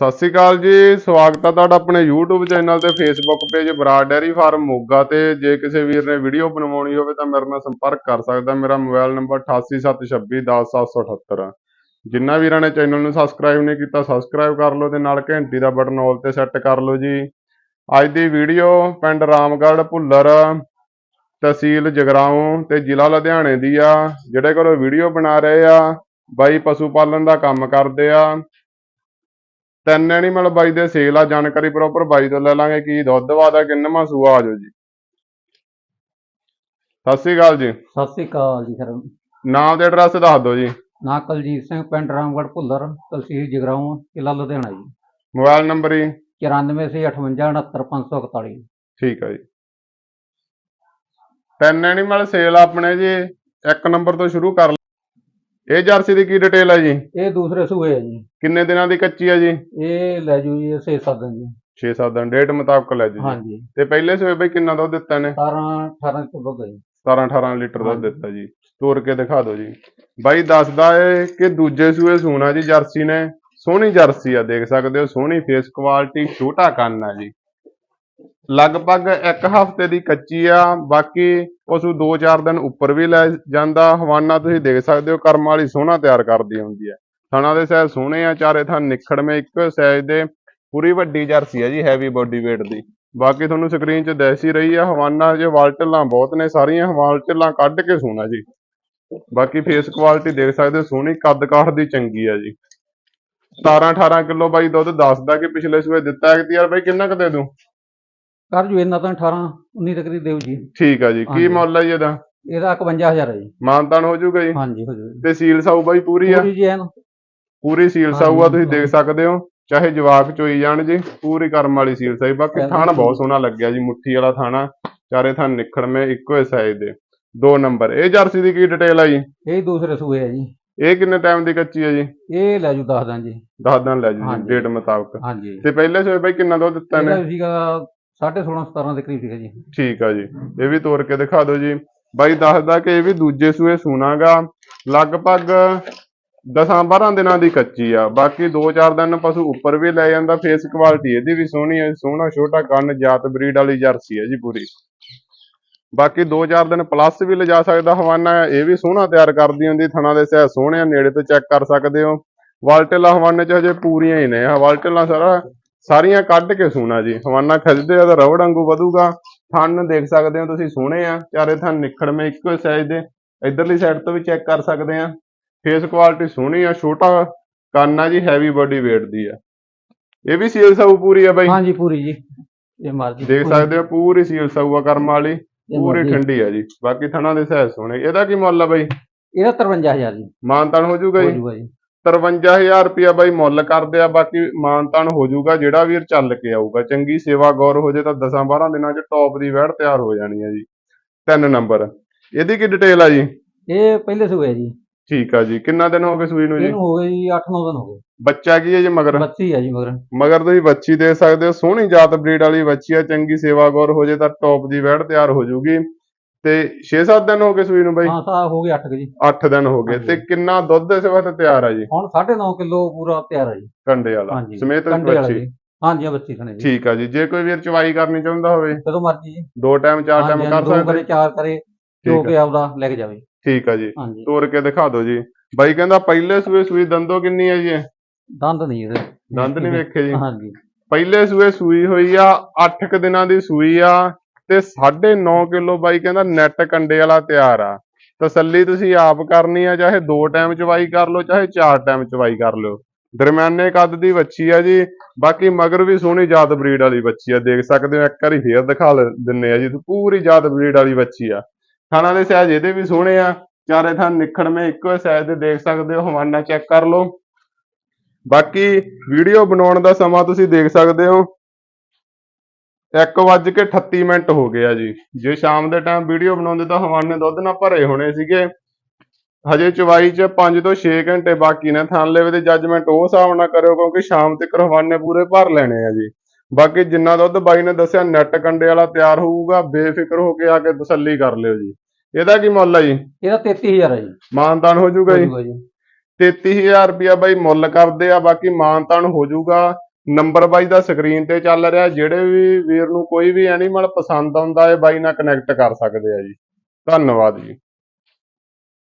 ਸਤਿ ਸ਼੍ਰੀ ਅਕਾਲ ਜੀ, ਸਵਾਗਤ ਹੈ ਤੁਹਾਡਾ ਆਪਣੇ YouTube ਚੈਨਲ ਤੇ Facebook page Brar dairy farm Moga ਤੇ। ਜੇ ਕਿਸੇ ਵੀਰ ਨੇ ਵੀਡੀਓ ਬਣਵਾਉਣੀ ਹੋਵੇ ਤਾਂ ਮੇਰੇ ਨਾਲ ਸੰਪਰਕ ਕਰ ਸਕਦਾ। ਮੇਰਾ ਮੋਬਾਈਲ ਨੰਬਰ 8876210778 ਜਿੰਨਾ ਵੀਰਾਂ ਨੇ ਚੈਨਲ ਨੂੰ ਸਬਸਕ੍ਰਾਈਬ ਨਹੀਂ ਕੀਤਾ ਸਬਸਕ੍ਰਾਈਬ ਕਰ ਲਓ ਤੇ ਨਾਲ ਘੰਟੀ ਦਾ ਬਟਨ ਆਲ ਤੇ ਸੈੱਟ ਕਰ ਲਓ ਜੀ। ਅੱਜ ਦੀ ਵੀਡੀਓ ਪਿੰਡ ਰਾਮਗੜ੍ਹ, ਭੁੱਲਰ, ਤਹਿਸੀਲ ਜਗਰਾਉਂ ਤੇ ਜ਼ਿਲ੍ਹਾ ਲੁਧਿਆਣੇ ਦੀ ਆ। ਜਿਹੜੇ ਕੋਲ ਵੀਡੀਓ ਬਣਾ ਰਹੇ ਆ, ਬਾਈ ਪਸ਼ੂ ਪਾਲਣ ਦਾ ਕੰਮ ਕਰਦੇ ਆ। ਤਿੰਨ ਐਨੀਮਲ ਬਾਈ ਦੇ ਸੇਲ ਆ ਜਾਣਕਾਰੀ ਪ੍ਰੋਪਰ ਬਾਈ ਤੋਂ ਲੈ ਲਾਂਗੇ ਕੀ ਦੁੱਧ ਵਾਦਾ ਕਿੰਨਵਾਂ ਸੂਆ ਆਜੋ ਜੀ। ਸਤਿ ਸ਼੍ਰੀ ਅਕਾਲ ਜੀ। ਸਤਿ ਸ੍ਰੀ ਅਕਾਲ ਜੀ ਸਰ। ਨਾਮ ਤੇ ਐਡਰੈਸ ਦੱਸ ਦਿਓ ਜੀ। ਨਾ ਕੁਲਜੀਤ ਸਿੰਘ ਪਿੰਡ ਰਾਮਗੜ੍ਹ ਭੁੱਲਰ ਤਹਿਸੀਲ ਜਗਰਾਉਂ ਜ਼ਿਲ੍ਹਾ ਲੁਧਿਆਣਾ ਜੀ। ਮੋਬਾਈਲ ਨੰਬਰ ਜੀ। 9468569541 ਠੀਕ ਆ ਜੀ। ਤਿੰਨ ਐਨੀਮਲ ਸੇਲ ਆਪਣੇ ਜੀ। ਇੱਕ ਨੰਬਰ ਤੋਂ ਸ਼ੁਰੂ ਕਰ ਇਹ ਜਰਸੀ ਦੀ ਕੀ ਡਿਟੇਲ ਹੈ ਜੀ? ਇਹ ਦੂਸਰੇ ਸੂਏ ਹੈ ਜੀ। ਕਿੰਨੇ ਦਿਨਾਂ ਦੀ ਕੱਚੀ ਹੈ ਜੀ? ਇਹ ਲੈ ਜੂ ਜੀ 6-7 ਦਿਨ ਜੀ 6-7 ਦਿਨ ਡੇਟ ਮੁਤਾਬਕ ਲੈ ਜੀ। ਹਾਂਜੀ। ਤੇ ਪਹਿਲੇ ਸੂਏ ਬਈ ਕਿੰਨਾ ਦੁੱਧ ਦਿੱਤਾ ਨੇ 17 18 ਕਿਲੋ ਦੁੱਧ ਹੈ ਜੀ। 17-18 ਲੀਟਰ ਦੁੱਧ। ਦਿੱਤਾ ਜੀ। ਤੋੜ ਕੇ ਦਿਖਾ ਦਿਓ ਜੀ। ਬਾਈ ਦੱਸਦਾ ਏ ਕਿ ਦੂਜੇ ਸੂਏ ਸੂਣਾ ਜੀ ਜਰਸੀ ਨੇ। ਸੋਹਣੀ ਜਰਸੀ ਆ ਦੇਖ ਸਕਦੇ ਹੋ ਸੋਹਣੀ ਫੇਸ ਕੁਆਲਿਟੀ ਛੋਟਾ ਕੰਨ ਆ ਜੀ। ਲਗਭਗ ਇੱਕ ਹਫ਼ਤੇ ਦੀ ਕੱਚੀ ਆ, ਬਾਕੀ ਪਸ਼ੂ 2-4 ਦਿਨ ਉੱਪਰ ਵੀ ਲੈ ਜਾਂਦਾ। ਹਵਾਨਾ ਤੁਸੀਂ ਦੇਖ ਸਕਦੇ ਹੋ, ਕਰਮ ਵਾਲੀ ਸੋਹਣਾ ਤਿਆਰ ਕਰਦੀ ਹੁੰਦੀ ਹੈ ਥਣਾ ਦੇ ਸਾਈਜ਼ ਸੋਹਣੇ ਆ, ਚਾਰੇ ਥਾਂ ਨਿਖੜਵੇਂ, ਇੱਕ ਸਾਈਜ਼ ਦੇ ਪੂਰੀ ਵੱਡੀ ਜਰਸੀ ਆ ਜੀ ਹੈਵੀ ਬੋਡੀ weight ਦੀ। ਬਾਕੀ ਤੁਹਾਨੂੰ ਸਕਰੀਨ 'ਚ ਦਿਸ ਹੀ ਰਹੀ ਆ, ਹਵਾਨਾ ਜੇ ਵਾਲਟਲਾਂ ਬਹੁਤ ਨੇ, ਸਾਰੀਆਂ ਵਾਲਟਲਾਂ ਕੱਢ ਕੇ ਸੋਹਣਾ ਜੀ। ਬਾਕੀ ਫੇਸ ਕੁਆਲਿਟੀ ਦੇਖ ਸਕਦੇ ਹੋ, ਸੋਹਣੀ ਕੱਦ ਕਾਠ ਦੀ ਚੰਗੀ ਆ ਜੀ। 17-18 ਕਿਲੋ ਬਾਈ ਦੁੱਧ ਦੱਸਦਾ ਕਿ ਪਿਛਲੇ ਸੂਏ ਦਿੱਤਾ ਹੈ ਯਾਰ ਬਾਈ ਕਿੰਨਾ ਕੁ ਦੇ ਦੂੰ? ਕਰ ਜੂ ਇਹਨਾਂ ਤਾਂ 18 19 ਤੱਕ ਦੀ ਦਿਓ ਜੀ। ਠੀਕ ਆ ਜੀ ਕੀ ਹਾਂਜੀ। ਮੁੱਲ ਹੈ ਜੀ ਇਹਦਾ? ਇਹਦਾ 51000 ਹੈ ਜੀ। ਮਾਨਤਾਨ ਹੋ ਜਾਊਗਾ ਜੀ? ਹਾਂਜੀ। ਹੋ ਜੂ ਤੇ ਸੀਲ ਸਾਊ ਬਾਈ ਪੂਰੀ ਆ? ਪੂਰੀ ਜੀ ਐਨ। ਪੂਰੀ ਸੀਲ ਸਾਊ ਆ ਤੁਸੀਂ ਦੇਖ ਸਕਦੇ ਹੋ ਚਾਹੇ ਜਵਾਕ ਚੋਈ ਜਾਣ ਜੀ ਪੂਰੀ ਕਰਮ ਵਾਲੀ ਸੀਲ ਸਾਈ ਬਾਕੀ। ਥਾਣ ਬਹੁਤ ਸੋਹਣਾ ਲੱਗਿਆ ਜੀ ਮੁੱਠੀ ਵਾਲਾ ਥਾਣਾ ਚਾਰੇ ਥਾਂ ਨਿਖੜਵੇਂ ਇੱਕੋ ਹੀ ਸਾਈਜ਼ ਦੇ। ਦੋ ਨੰਬਰ ਇਹ ਜਰਸੀ ਦੀ ਕੀ ਡਿਟੇਲ ਆ ਜੀ? ਇਹ ਦੂਸਰੇ ਸੂਏ ਹੈ ਜੀ। ਇਹ ਕਿੰਨੇ ਟਾਈਮ ਦੀ ਕੱਚੀ ਹੈ ਜੀ? ਇਹ ਲੈ ਜੂ 10 ਦਿਨ ਜੀ। ਦਸ ਦਿਨ ਲੈ ਜੀ ਹਾਂਜੀ। ਡੇਟ ਮੁਤਾਬਕ। ਹਾਂਜੀ। ਤੇ ਪਹਿਲੇ ਸੋਏ ਬਾਈ ਕਿੰਨਾ ਦੁੱਧ ਦਿੱਤਾ ਨੇ ਇਹਦਾ ਸੀਗਾ 16.5 17 ਦੇ ਕਰੀਬ ਸੀਗਾ ਜੀ। ਠੀਕ ਆ ਜੀ। ਇਹ ਵੀ ਤੋੜ ਕੇ ਦਿਖਾ ਦਿਓ ਜੀ। ਬਾਈ ਦੱਸਦਾ ਕਿ ਇਹ ਵੀ ਦੂਜੇ ਸੂਏ ਸੂਣਾਗਾ ਲਗਭਗ 10-12 ਦਿਨਾਂ ਦੀ ਕੱਚੀ ਆ। ਬਾਕੀ 2-4 ਦਿਨ ਪਸ਼ੂ ਉੱਪਰ ਵੀ ਲੈ ਜਾਂਦਾ। ਫੇਸ ਕੁਆਲਿਟੀ ਇਹਦੀ ਵੀ ਸੋਹਣੀ ਹੈ ਸੋਹਣਾ ਛੋਟਾ ਕੰਨ ਜਾਤ ਬਰੀਡ ਵਾਲੀ ਜਰਸੀ ਹੈ ਜੀ ਪੂਰੀ। ਬਾਕੀ 2-4 ਦਿਨ ਪਲੱਸ ਵੀ ਲਿਜਾ ਸਕਦਾ ਹਵਾਨਾ। ਇਹ ਵੀ ਸੋਹਣਾ ਤਿਆਰ ਕਰਦੀ ਹੁੰਦੀ। ਥਣਾ ਦੇ ਸਹਿ ਸੋਹਣੇ ਨੇੜੇ ਤੋਂ ਚੈੱਕ ਕਰ ਸਕਦੇ ਹੋ। ਵਾਲਟੇਲਾ ਹਵਾਨੇ ਚ ਹਜੇ ਪੂਰੀਆਂ ਹੀ ਨੇ। ਵਾਲਟੇਲਾ ਸਾਰਾ ਸਾਰੀਆਂ ਕੱਢ ਕੇ ਸੂਣਾ ਜੀ। ਹਵਾਨਾ ਖਿੱਚਦੇ ਆ ਤਾਂ ਰਬੜ ਵਾਂਗੂ ਵਧੂਗਾ। ਥਣ ਦੇਖ ਸਕਦੇ ਹੋ ਤੁਸੀਂ ਸੋਹਣੇ ਆ। ਚਾਰੇ ਥਣ ਨਿਖੜਵੇਂ ਇੱਕੋ ਸਾਈਜ਼ ਦੇ। ਇਧਰਲੀ ਸਾਈਡ ਤੋਂ ਵੀ ਚੈੱਕ ਕਰ ਸਕਦੇ ਆ। ਫੇਸ ਕੁਆਲਿਟੀ ਸੋਹਣੀ ਆ ਛੋਟਾ ਕੰਨ ਆ ਜੀ ਹੈਵੀ ਬੋਡੀ weight ਦੀ ਆ। ਇਹ ਵੀ ਸੀਲ ਸਾਊ ਪੂਰੀ ਆ ਬਾਈ? ਹਾਂਜੀ ਪੂਰੀ ਜੀ। ਇਹ ਮਰਜ਼ੀ ਦੇਖ ਸਕਦੇ ਹੋ ਪੂਰੀ ਸੀਲ ਸਾਊ ਆ ਕਰਮ ਵਾਲੀ। ਪੂਰੀ। ਠੰਡੀ ਆ ਜੀ। ਬਾਕੀ ਥਣਾ ਦੇ ਸਾਈਜ਼ ਸੋਹਣੇ। ਇਹਦਾ ਕੀ ਮੁੱਲ ਆ ਬਾਈ? ਇਹਦਾ 53000 ਜੀ। ਮਾਨਤਾਨ ਹੋ ਜਾਊਗਾ ਹੋ ਜੀ ਜੂਗਾ ਜੀ। 53000 ਰੁਪਿਆ ਬਾਈ ਮੁੱਲ ਕਰਦੇ ਆ ਬਾਕੀ ਮਾਨਤਾਨ ਹੋ ਜਾਊਗਾ ਜਿਹੜਾ ਵੀਰ ਚੱਲ ਕੇ ਆਊਗਾ। ਚੰਗੀ ਸੇਵਾ ਗੌਰ ਹੋ ਜੇ ਤਾਂ 10-12 ਦਿਨਾਂ 'ਚ ਟੌਪ ਦੀ ਵੈੜ ਤਿਆਰ ਹੋ ਜਾਣੀ ਆ ਜੀ। ਤਿੰਨ ਨੰਬਰ ਇਹਦੀ ਕੀ ਡਿਟੇਲ ਆ ਜੀ? ਇਹ ਪਹਿਲੇ ਸੂਏ ਹੈ ਜੀ। ਠੀਕ ਆ ਜੀ। ਕਿੰਨਾ ਦਿਨ ਹੋ ਗਏ ਸੂਈ ਨੂੰ ਜੀ? ਇਹਨੂੰ ਹੋ ਗਏ ਜੀ 8-9 ਦਿਨ ਹੋ ਗਏ। ਬੱਚਾ ਕੀ ਹੈ ਜੀ ਮਗਰ? ਬੱਚੀ ਹੈ ਜੀ ਮਗਰ। ਮਗਰ ਤੁਸੀਂ ਬੱਚੀ ਦੇ ਸਕਦੇ ਹੋ ਸੋਹਣੀ ਜਾਤ ਬਰੀਡ ਵਾਲੀ ਬੱਚੀ ਆ ਚੰਗੀ ਸੇਵਾ ਗੌਰ ਹੋ ਜੇ ਤਾਂ ਟੌਪ ਦੀ ਵੈੜ ਤਿਆਰ ਹੋ ਜਾਊਗੀ। ਤੇ 6-7 ਦਿਨ ਹੋ ਗਏ ਸੂਈ ਨੂੰ ਬਾਈ? ਹਾਂ ਸਾ ਹੋ ਗਏ 8 ਜੀ। 8 ਦਿਨ ਹੋ ਗਏ। ਤੇ ਕਿੰਨਾ ਦੁੱਧ ਇਸ ਵਕਤ ਤਿਆਰ ਆ ਜੀ? ਹੁਣ 9.5 ਕਿਲੋ ਪੂਰਾ ਤਿਆਰ ਹੈ ਜੀ। ਕੰਡੇ ਵਾਲਾ। ਸਮੇਤ ਬੱਚੀ। ਜੀ। ਹਾਂਜੀ ਆ ਬੱਚੀ ਖਣੇ ਜੀ। ਠੀਕ ਆ ਜੀ। ਜੇ ਕੋਈ ਵੀਰ ਚਵਾਈ ਕਰਨੀ ਚਾਹੁੰਦਾ ਹੋਵੇ। ਜਦੋਂ ਮਰਜ਼ੀ ਜੀ। ਦੋ ਟਾਈਮ ਚਾਰ ਟਾਈਮ ਕਰ ਸਕਦੇ। ਕਰੇ ਚਾਰ ਕਰੇ ਜੋ ਕਿ ਆਪਦਾ ਲੈ ਕੇ ਜਾਵੇ। ਠੀਕ ਆ ਜੀ। ਤੋੜ ਕੇ ਦਿਖਾ ਦਿਓ ਜੀ। ਬਾਈ ਕਹਿੰਦਾ ਪਹਿਲੇ ਸੂਏ ਸੂਈ ਦੰਦੋ ਕਿੰਨੀ ਹੈ ਜੀ? ਦੰਦ ਨਹੀਂ ਇਹਦੇ। ਦੰਦ ਨਹੀਂ ਵੇਖੇ ਜੀ। ਹਾਂਜੀ। ਪਹਿਲੇ ਸੂਏ ਸੂਈ ਹੋਈ ਆ 8 ਕ ਦਿਨਾਂ ਦੀ ਸੂਈ ਆ। ਤੇ 9.5 ਕਿਲੋ ਬਾਈ ਕਹਿੰਦਾ ਨੈਟ ਕੰਡੇ ਵਾਲਾ ਤਿਆਰ ਆ। ਤਸੱਲੀ ਤੁਸੀਂ ਆਪ ਕਰਨੀ ਆ, ਚਾਹੇ ਦੋ ਟਾਈਮ ਚਵਾਈ ਕਰ ਲਓ, ਚਾਹੇ ਚਾਰ ਟਾਈਮ ਚਵਾਈ ਕਰ ਲਿਓ। ਦਰਮਿਆਨੇ ਕੱਦ ਦੀ ਵੱਛੀ ਆ ਜੀ। ਬਾਕੀ ਮਗਰ ਵੀ ਸੋਹਣੀ ਜਾਤ ਬਰੀਡ ਵਾਲੀ ਵੱਛੀ ਆ। ਦੇਖ ਸਕਦੇ ਹੋ, ਇੱਕ ਵਾਰੀ ਫੇਰ ਦਿਖਾ ਲ- ਦਿੰਨੇ ਆ ਜੀ। ਪੂਰੀ ਜਾਤ ਬਰੀਡ ਵਾਲੀ ਵੱਛੀ ਆ। ਥਾਣਾ ਦੇ ਸਾਈਜ਼ ਇਹਦੇ ਵੀ ਸੋਹਣੇ ਆ। ਚਾਰੇ ਥਾਂ ਨਿਖੜਵੇਂ ਇੱਕੋ ਸਾਈਜ਼ ਦੇ ਦੇਖ ਸਕਦੇ ਹੋ। ਹਵਾਨਾ ਚੈੱਕ ਕਰ ਲਓ। ਬਾਕੀ ਵੀਡੀਓ ਬਣਾਉਣ ਦਾ ਸਮਾਂ ਤੁਸੀਂ ਦੇਖ ਸਕਦੇ ਹੋ। 1:38 ਮਿੰਟ ਹੋ ਗਿਆ ਜੀ। ਜੇ ਸ਼ਾਮ ਦੇ ਟਾਈਮ ਵੀਡੀਓ ਬਣਾਉਂਦੇ ਤਾਂ ਹਵਾਨੇ ਦੁੱਧ ਨਾਲ ਭਰੇ ਹੋਣੇ ਸੀਗੇ। ਹਜੇ ਚਵਾਈ 'ਚ 5 ਤੋਂ 6 ਘੰਟੇ ਬਾਕੀ ਨੇ। ਥਾਂਲੇ ਦੇ ਜੱਜਮੈਂਟ ਉਹ ਹਿਸਾਬ ਨਾਲ ਕਰਿਓ ਕਿਉਂਕਿ ਸ਼ਾਮ ਤੱਕ ਹਵਾਨੇ ਪੂਰੇ ਭਰ ਲੈਣੇ ਆ ਜੀ। ਬਾਕੀ ਜਿੰਨਾ ਦੁੱਧ ਬਾਈ ਨੇ ਦੱਸਿਆ ਨੈਟ ਕੰਡੇ ਵਾਲਾ ਤਿਆਰ ਹੋਊਗਾ ਬੇਫਿਕਰ ਹੋ ਕੇ ਆ ਕੇ ਤਸੱਲੀ ਕਰ ਲਿਓ ਜੀ। ਇਹਦਾ ਕੀ ਮੁੱਲ ਆ ਜੀ? ਇਹਦਾ 33000 ਹੈ ਜੀ। ਮਾਨਦਾਨ ਹੋ ਜਾਊਗਾ ਜੀ? ਹੋਜੂਗਾ ਜੀ। 33000 ਰੁਪਇਆ ਬਾਈ ਮੁੱਲ ਕਰਦੇ ਆ ਬਾਕੀ ਮਾਨਤਾਨ ਹੋ ਜਾਊਗਾ ਨੰਬਰ ਬਾਈ ਦਾ ਸਕਰੀਨ ਤੇ ਚੱਲ ਰਿਹਾ, ਜਿਹੜੇ ਵੀ ਵੀਰ ਨੂੰ ਕੋਈ ਵੀ ਐਨੀਮਲ ਪਸੰਦ ਆਉਂਦਾ ਹੈ, ਬਾਈ ਨਾਲ ਕਨੈਕਟ ਕਰ ਸਕਦੇ ਆ ਜੀ। ਧੰਨਵਾਦ ਜੀ।